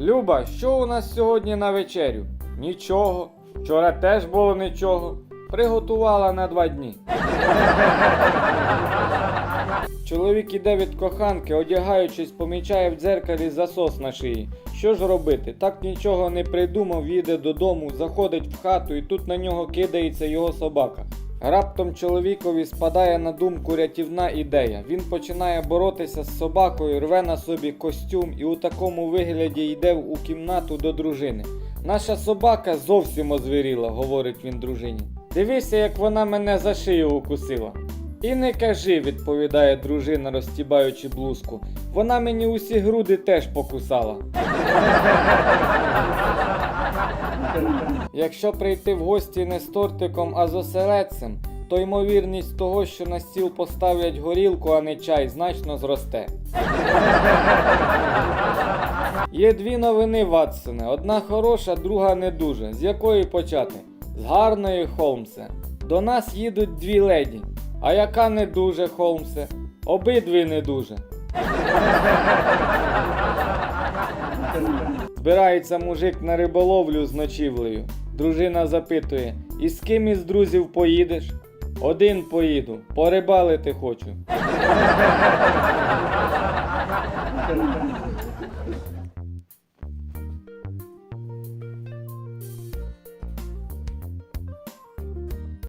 Люба, що у нас сьогодні на вечерю? Нічого. Вчора теж було нічого. Приготувала на два дні. Чоловік іде від коханки, одягаючись, помічає в дзеркалі засос на шиї. Що ж робити? Так нічого не придумав, їде додому, заходить в хату і тут на нього кидається його собака. Раптом чоловікові спадає на думку рятівна ідея. Він починає боротися з собакою, рве на собі костюм і у такому вигляді йде у кімнату до дружини. Наша собака зовсім озвіріла, говорить він дружині. Дивися, як вона мене за шию укусила. І не кажи, відповідає дружина, розтібаючи блузку. Вона мені усі груди теж покусала. Якщо прийти в гості не з тортиком, а з оселедцем, то ймовірність того, що на стіл поставлять горілку, а не чай, значно зросте. Є дві новини, Ватсоне. Одна хороша, друга не дуже. З якої почати? З гарної, Холмсе. До нас їдуть дві леді. А яка не дуже, Холмсе? Обидві не дуже. Збирається мужик на риболовлю з ночівлею. Дружина запитує: І з ким із друзів поїдеш? Один поїду, порибалити хочу.